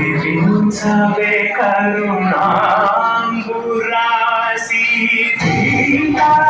కురిపించవే కరుణాంబురాసి దీనారాది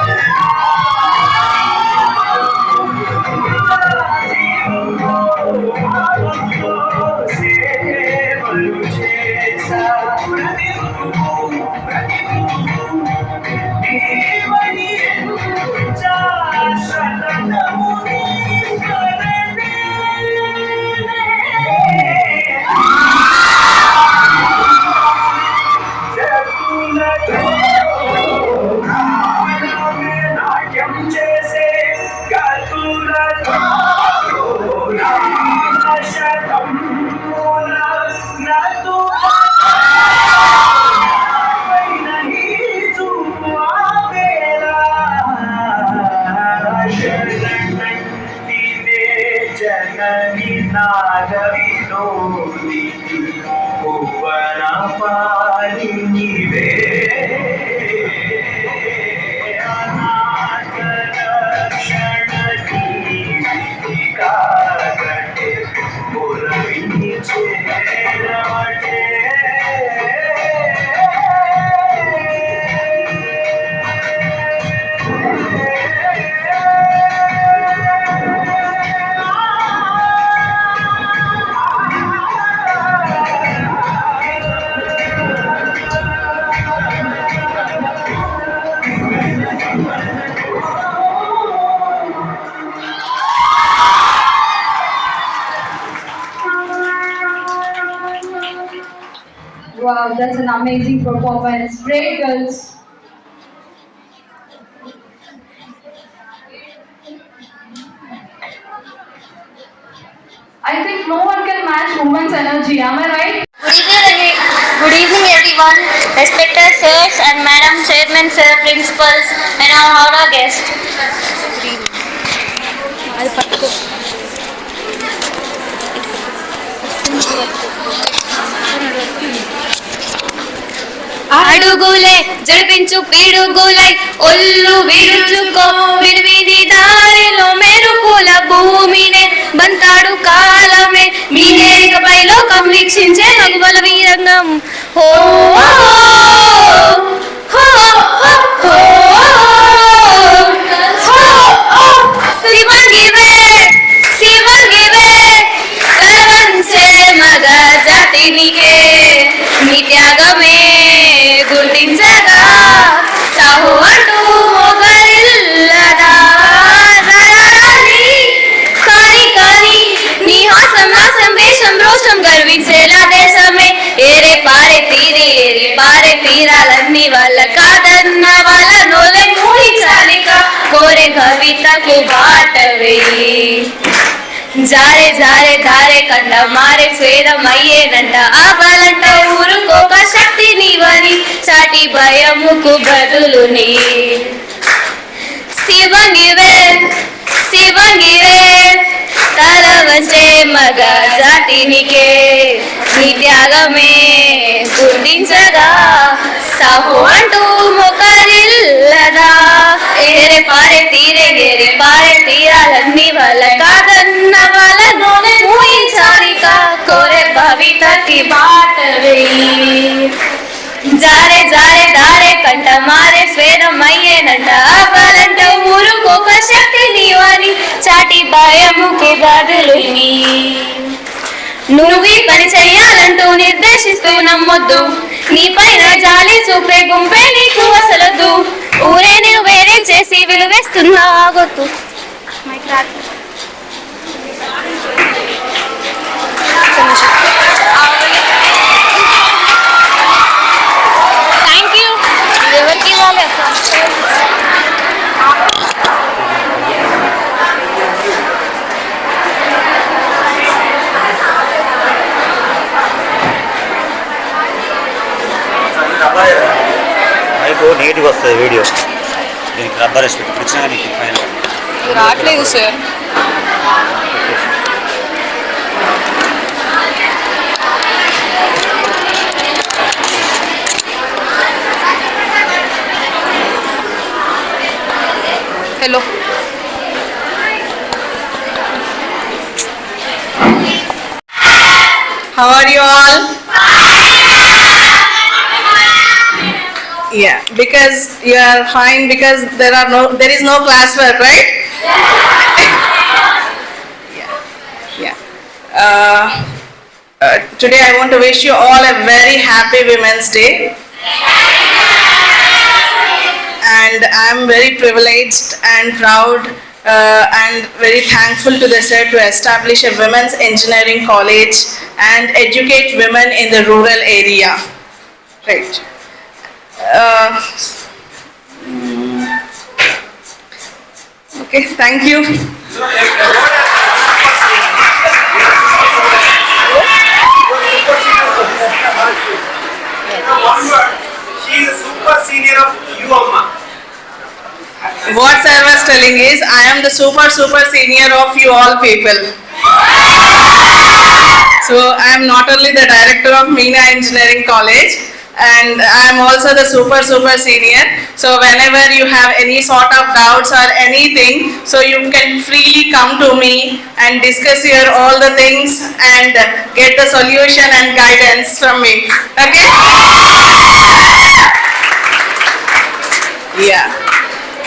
amazing performance. Great girls. I think no one can match women's energy. Am I right? Good evening, good evening everyone, respected sirs and madam chairman, sir, principals and our honor guest. అడుగులే జరిపించు పిడుగులై ఒళ్ళు విరుచుకో విడివిడి దారిలో మెరుపుల భూమినే బంతాడు కాలమే. మీరేకపై లోకం వీక్షించే రఘువల వీరంగం ఓ హో, హో, హో, కోరే కవితకు బాట జారే జారే ధారే కంట మారే స్వేదం అయ్యేనంట ఆవాలంట ఊరుకోక శక్తి నీవని చాటి భయముకు బదులు నీ శివనివే శివనివే తరవచే మగ జాతినికే నీ త్యాగమే గుర్తించగా సాహు అంటూ మొకరిల్లదా ఏరే పారే తీరే గేరే పారే తీరాలన్నీ వాళ్ళ కాదన్న వాళ్ళ ఊహించాలి కోరే భవితకి బాట వేయి. జారే జారే దారే కంట మారే స్వేదం అయ్యేనంట ఆపాలంట ఊరుకోక శక్తి నీవాని చాటి భయముకు బదులు నువ్వు పని చెయ్యాలంటూ నిర్దేశిస్తూ నమ్మొద్దు. నీ పైన జాలి చూపే గుంపే నీకు అసలొద్దు. ఊరే నేను వేరే చేసి విలువేస్తున్నా ఆగొద్దు. థ్యాంక్ యూ మైకు నెగిటివ్ వస్తుంది వీడియో దీనికి రబ్బర్ వేసి పెట్టి వచ్చినా నీకు పైన రావట్లేదు sir Hello How are you all? Yeah, because you are fine because there are no there is no classwork, right? yeah. Yeah. Uh, uh, today I want to wish you all a very happy Women's Day. And I'm very privileged and proud uh, and very thankful to the sir to establish a women's engineering college and educate women in the rural area. Right. Uh, okay, thank you. One word. She is a super senior of you, Amma. What sir was telling is, I am the super super senior of you all people. So I am not only the director of Meena Engineering College and I am also the super super senior. So whenever you have any sort of doubts or anything, so you can freely come to me and discuss your all the things and get the solution and guidance from me. Okay? Yeah.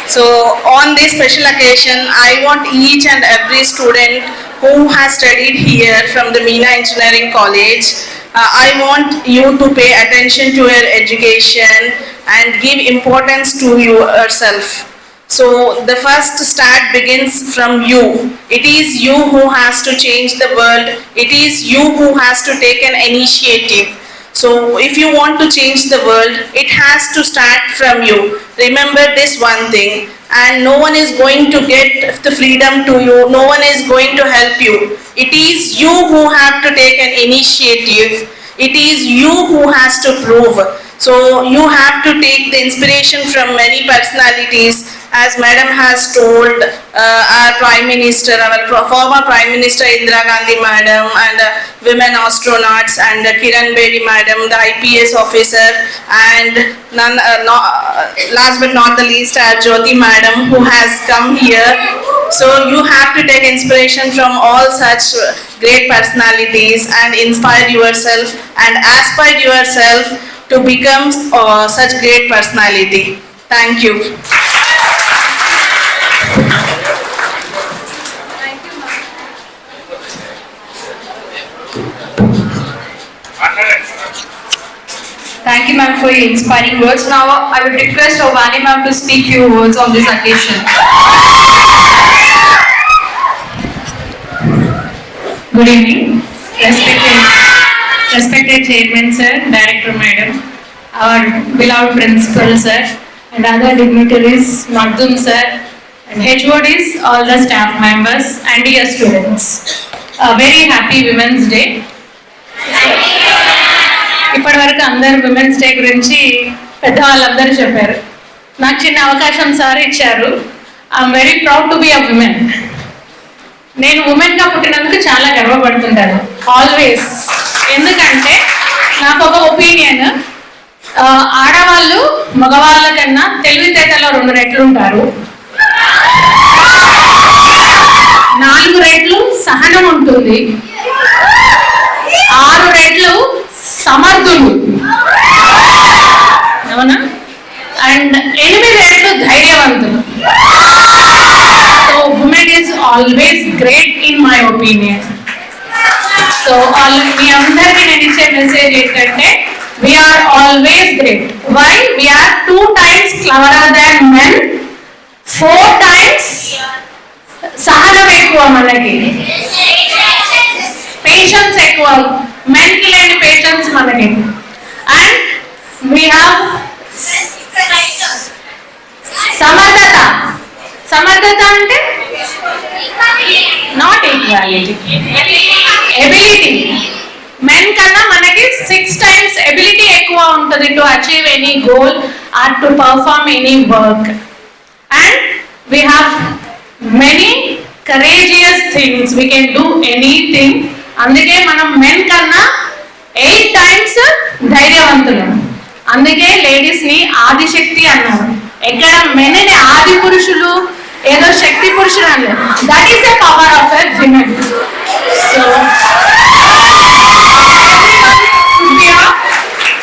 So on this special occasion, I want each and every student who has studied here from the Meena Engineering College, uh, I want you to pay attention to your education and give importance to yourself. So the first start begins from you. It is you who has to change the world. It is you who has to take an initiative. So if you want to change the world, it has to start from you. Remember this one thing and no one is going to get the freedom to you. No one is going to help you. It is you who have to take an initiative. It is you who has to prove. So you have to take the inspiration from many personalities as madam has told uh, our prime minister, our former prime minister Indira Gandhi madam and uh, women astronauts and uh, Kiran Bedi madam, the IPS officer and none, uh, no, uh, last but not the least our Jyoti madam who has come here. So you have to take inspiration from all such great personalities and inspire yourself and aspire yourself to become uh, such great personality. Thank you. Thank you, ma'am, Thank you, ma'am, for your inspiring words. Now, I would request our Vani ma'am to speak few words on this occasion. Good evening, respected, respected chairman sir, director madam, our beloved principal sir, and other dignitaries, Magdum sir, and HODs, all the staff members, and dear students. A very happy Women's Day. ఇప్పటి వరకు అందరు women's day గురించి పెద్దవాళ్ళందరూ చెప్పారు నాకు చిన్న అవకాశం sir ఇచ్చారు I'm very proud to be a women నేను ఉమెన్గా పుట్టినందుకు చాలా గర్వపడుతుంటాను. ఆల్వేస్ ఎందుకంటే నాకు ఒక ఒపీనియన్ ఆడవాళ్ళు మగవాళ్ళ కన్నా తెలివితేటలో రెండు రెట్లు ఉంటారు. నాలుగు రెట్లు సహనం ఉంటుంది. ఆరు రెట్లు సమర్థులు అవునా అండ్ ఎనిమిది రెట్లు ధైర్యవంతులు so women is always great in my opinion so all మీ అందరికీ నేను ఇచ్చే మెసేజ్ ఏంటంటే we are always great why we are two times cleverer than men four times సహనం ఎక్కువ మనకి. పేషెన్స్ ఎక్కువ. మెన్కి లేని పేషెన్స్ మనకి అండ్ వీ హావ్ సమర్థత. సమర్థత అంటే ఎబిలిటీ మెన్ కన్నా మనకి సిక్స్ టైమ్స్ ఎబిలిటీ ఎక్కువ ఉంటుంది to achieve any goal or to perform any work and we have many courageous things we can do anything అందుకే మనం మెన్ కన్నా ఎయిట్ టైమ్స్ ధైర్యవంతులు. అందుకే లేడీస్ని ఆదిశక్తి అన్నారు. ఎక్కడ మెనని ఆది పురుషులు ఏదో శక్తి పురుషులు అన్నారు that is a power of a women so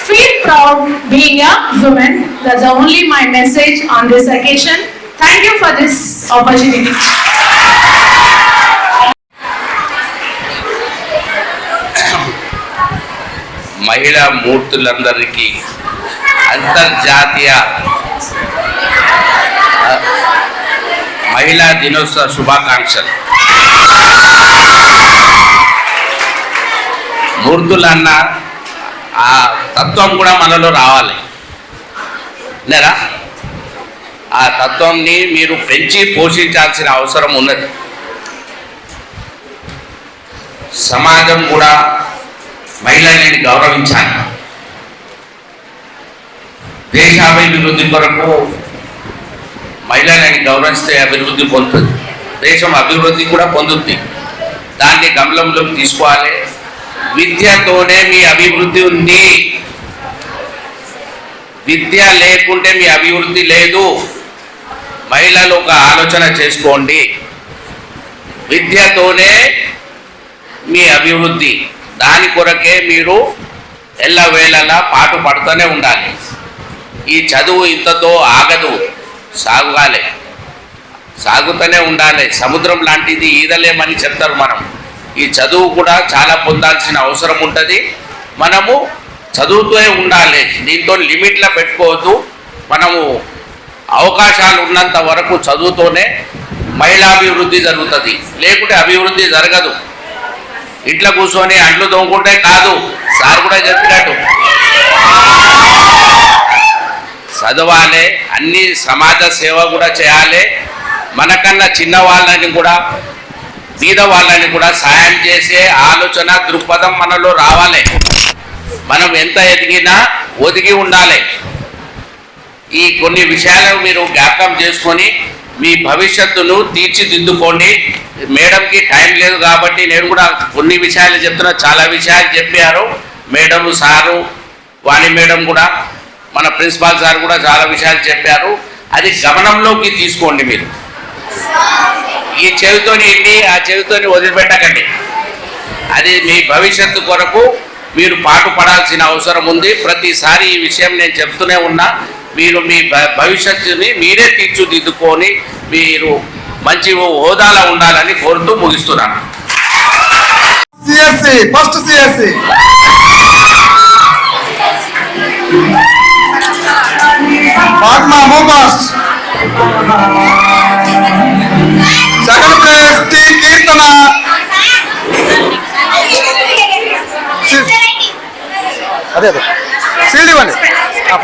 feel proud being a woman. That's only my message on this occasion. Thank you for this opportunity. మహిళా మూర్తులందరికీ అంతర్జాతీయ ఆ, మహిళా దినోత్సవ శుభాకాంక్షలు. మూర్తులన్న ఆ తత్వం కూడా మనలో రావాలి. లేరా ఆ తత్వంని మీరు పెంచి పోషించాల్సిన అవసరం ఉన్నది. సమాజం కూడా మహిళల్ని గౌరవించాలి. దేశాభివృద్ధి కొరకు మహిళలని గౌరవిస్తే అభివృద్ధి పొందుతుంది. దేశం అభివృద్ధి కూడా పొందుతుంది దాన్ని గమనంలోకి తీసుకోవాలి. విద్యతోనే మీ అభివృద్ధి ఉంది. విద్య లేకుంటే మీ అభివృద్ధి లేదు. మహిళలు ఒక ఆలోచన చేసుకోండి. విద్యతోనే మీ అభివృద్ధి. దాని కొరకే మీరు ఎల్లవేళలా పాటు పడుతూనే ఉండాలి. ఈ చదువు ఇంతతో ఆగదు. సాగాలే సాగుతూనే ఉండాలి. సముద్రం లాంటిది ఈదలేమని చెప్తారు మనం. ఈ చదువు కూడా చాలా పొందాల్సిన అవసరం ఉంటుంది. మనము చదువుతూనే ఉండాలి. దీంతో లిమిట్లో పెట్టుకోవద్దు. మనము అవకాశాలు ఉన్నంత వరకు చదువుతోనే మహిళాభివృద్ధి జరుగుతుంది. లేకుంటే అభివృద్ధి జరగదు. ఇంట్లో కూర్చొని అంట్లు తోముకుంటే కాదు. సార్ కూడా చెప్పినట్టు చదవాలి అన్ని సమాజ సేవ కూడా చేయాలి. మనకన్నా చిన్న వాళ్ళని కూడా మీద వాళ్ళని కూడా సాయం చేసే ఆలోచన దృక్పథం మనలో రావాలి. మనం ఎంత ఎదిగినా ఒదిగి ఉండాలి. ఈ కొన్ని విషయాలను మీరు జ్ఞాపకం చేసుకొని మీ భవిష్యత్తును తీర్చిదిద్దుకోండి. మేడంకి టైం లేదు కాబట్టి నేను కూడా కొన్ని విషయాలు చెప్తున్నా. చాలా విషయాలు చెప్పారు. మేడం సారు వాణి మేడం కూడా. మన ప్రిన్సిపాల్ సార్ కూడా చాలా విషయాలు చెప్పారు. అది గమనంలోకి తీసుకోండి మీరు. ఈ చెవితోని ఇండి ఆ చెవితోని వదిలిపెట్టకండి. అది మీ భవిష్యత్తు కొరకు మీరు పాటుపడాల్సిన అవసరం ఉంది. ప్రతిసారి ఈ విషయం నేను చెప్తూనే ఉన్నా. మీరు మీ భవిష్యత్తుని మీరే తీర్చిదిద్దుకొని మీరు మంచి హోదాలో ఉండాలని కోరుతూ ముగిస్తున్నాను. CSC first CSC. మోబాస్ట్ second place T Keerthana అదే అదే. సీల్డ్ ఇవ్వండి.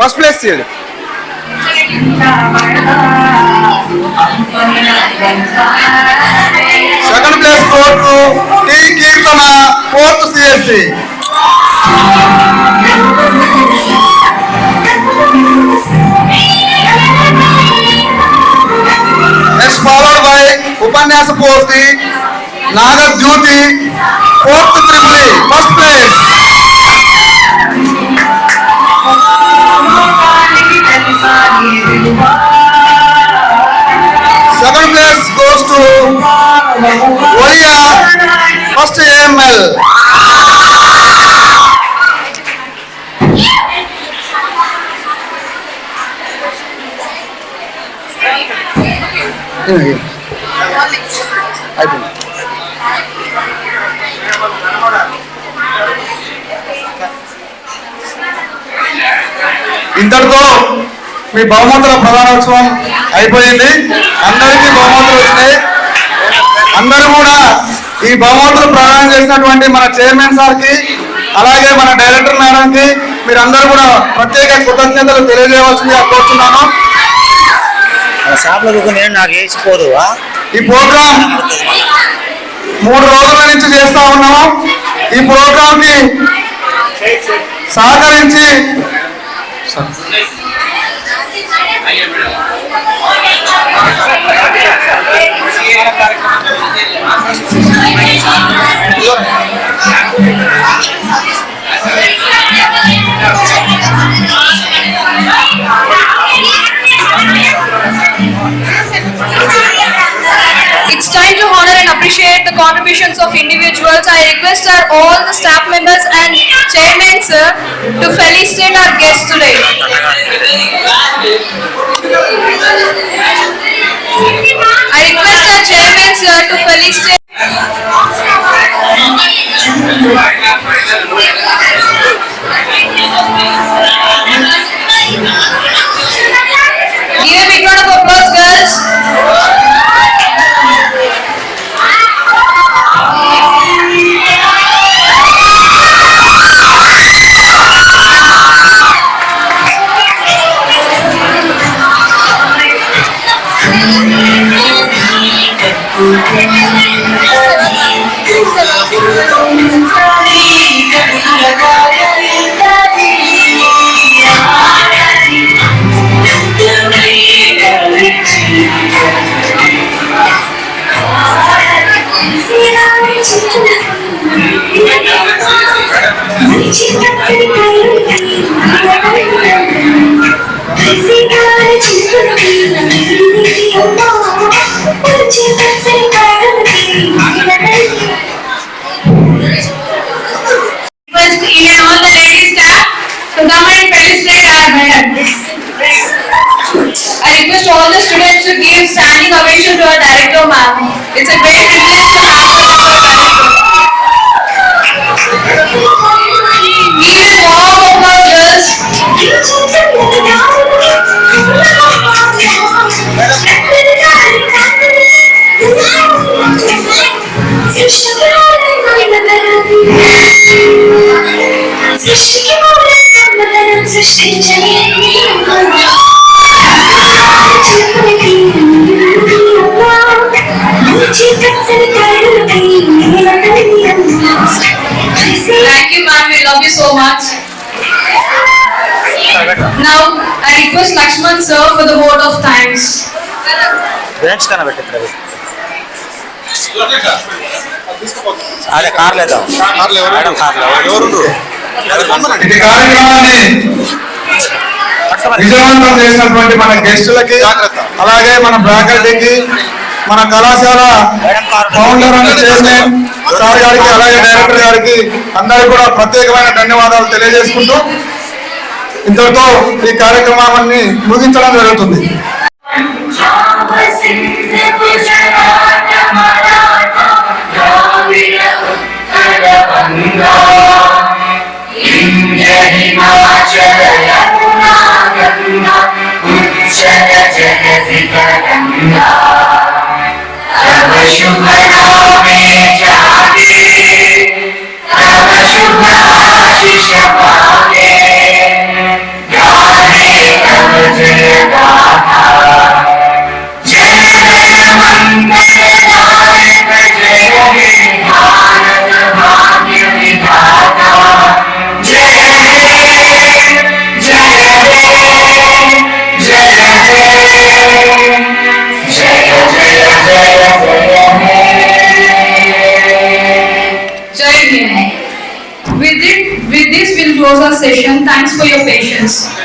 ఫస్ట్ ప్లేస్ తీయండి సెకండ్ ప్లేస్ కోర్టు టి కీర్తన ఫోర్త్ సిఎస్సి ఉపన్యాస పూర్తి Naga Jyothi fourth త్రిపులి first place second place goes to Oriya first AML అయిపోయింది. ఇంతటితో మీ బహుమతుల ప్రధానోత్సవం అయిపోయింది. అందరికీ బహుమతులు వచ్చినాయి. అందరూ కూడా ఈ బహుమతులు ప్రదానం చేసినటువంటి మన చైర్మన్ సార్కి అలాగే మన డైరెక్టర్ మేడంకి మీరందరూ కూడా ప్రత్యేక కృతజ్ఞతలు తెలియజేయవలసిందిగా కోరుతున్నాను షాప్లో నేను నాకు వేసిపోదు ఈ ప్రోగ్రామ్ మూడు రోజుల నుంచి చేస్తా ఉన్నాము. ఈ ప్రోగ్రామ్కి సహకరించి contributions of individuals. I request our all the staff members and chairman sir to felicitate our guests today. I request our chairman sir to felicitate. చిన్న సృష్టికి మూలం సృష్టించని Thank you ma'am, we love you so much. Now, I request Lakshman sir for the vote of thanks. Bench కనబెట్టి ఇక్కడ అదే car లేదా madam కార్లో ఇది కార్యక్రమాన్ని విజయవంతం చేసినటువంటి మన గెస్టులకి అలాగే మన ఫ్యాకల్టీకి మన కళాశాల ఫౌండర్ అండ్ చైర్మన్ సార్ గారికి అలాగే డైరెక్టర్ గారికి అందరికీ కూడా ప్రత్యేకమైన ధన్యవాదాలు తెలియజేసుకుంటూ ఇంతటితో ఈ కార్యక్రమాన్ని ముగించడం జరుగుతుంది. हिमाचल यमुना गङ्गा उच्चल जगति तरङ्गा तव शुभ नामे Yes.